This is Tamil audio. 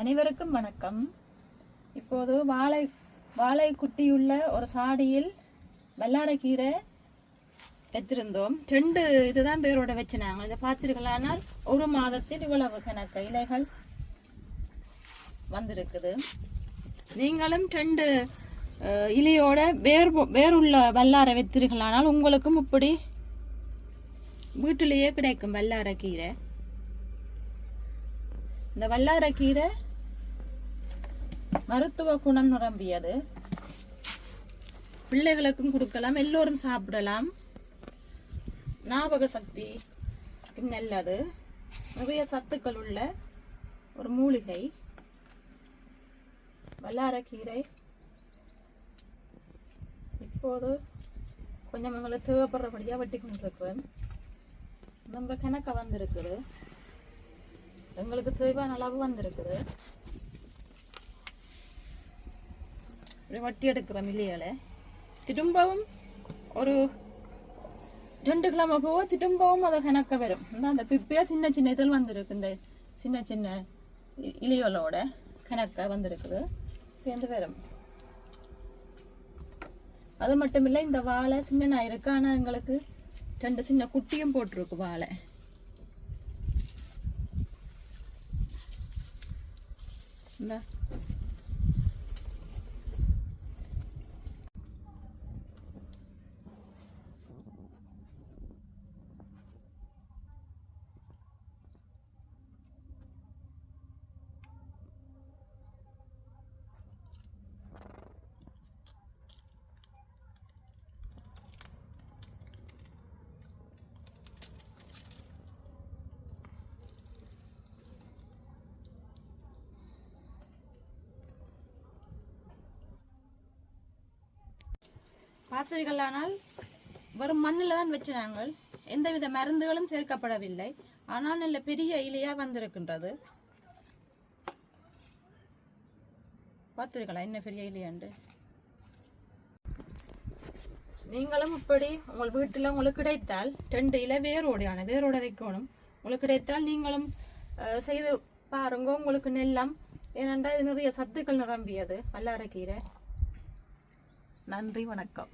அனைவருக்கும் வணக்கம். இப்போது வாழை வாழை குட்டியுள்ள ஒரு சாடியில் வல்லாரக்கீரை வைத்திருந்தோம். ரெண்டு இதுதான் பேரோட வச்சினாங்க. இதை பார்த்தீர்களானால் ஒரு மாதத்தில் இவ்வளவு கணக்கு இலைகள் வந்திருக்குது. நீங்களும் ரெண்டு இலையோட வேர் வேறுள்ள வல்லாரை வைத்தீர்களானால் உங்களுக்கும் இப்படி வீட்டிலேயே கிடைக்கும் வல்லாரக்கீரை இந்த வல்லாரக்கீரை மருத்துவ குணம் நிரம்பியது. பிள்ளைகளுக்கும் கொடுக்கலாம் எல்லோரும் சாப்பிடலாம். ஞாபக சக்தி நல்லது. நிறைய சத்துக்கள் உள்ள ஒரு மூலிகை. வல்லாரக்கீரை இப்போது கொஞ்சம் உங்களை தேவைப்படுறபடியாக வெட்டி கொண்டிருக்கிறேன் நம்ம கணக்க வந்திருக்குது. எங்களுக்கு தேவையான அளவு வந்திருக்குது. இப்படி வட்டி எடுக்கிறோம் இல்லையால திரும்பவும் ஒரு ரெண்டு கிழமை போக திரும்பவும் அதை கணக்க வரும். இந்த அந்த பிப்பையா சின்ன சின்ன இதில் வந்திருக்கு. இந்த சின்ன சின்ன இலையோலோட கணக்க வந்திருக்குது. சேர்ந்து வரும். அது மட்டும் இல்லை இந்த வாழை சின்ன இருக்கு. ஆனால் எங்களுக்கு ரெண்டு சின்ன குட்டியும் போட்டிருக்கு வாழை. இந்த. பார்த்தீர்களானால் வெறும் மண்ணில் தான் வச்சினாங்க எந்தவித மருந்துகளும் சேர்க்கப்படவில்லை. ஆனால் நல்ல பெரிய இலையா வந்திருக்கின்றது. பார்த்தீர்களா என்ன பெரிய இலையாண்டு நீங்களும் இப்படி உங்கள் வீட்டில் உங்களுக்கு கிடைத்தால் ரெண்டு இலை வேரோடையான வேரோட வைக்கணும். உங்களுக்கு கிடைத்தால் நீங்களும் செய்து பாருங்க உங்களுக்கு நெல்லம். ஏனென்றால் இது நிறைய சத்துக்கள் நிரம்பியது. வல்லாரக்கீரை. நன்றி வணக்கம்.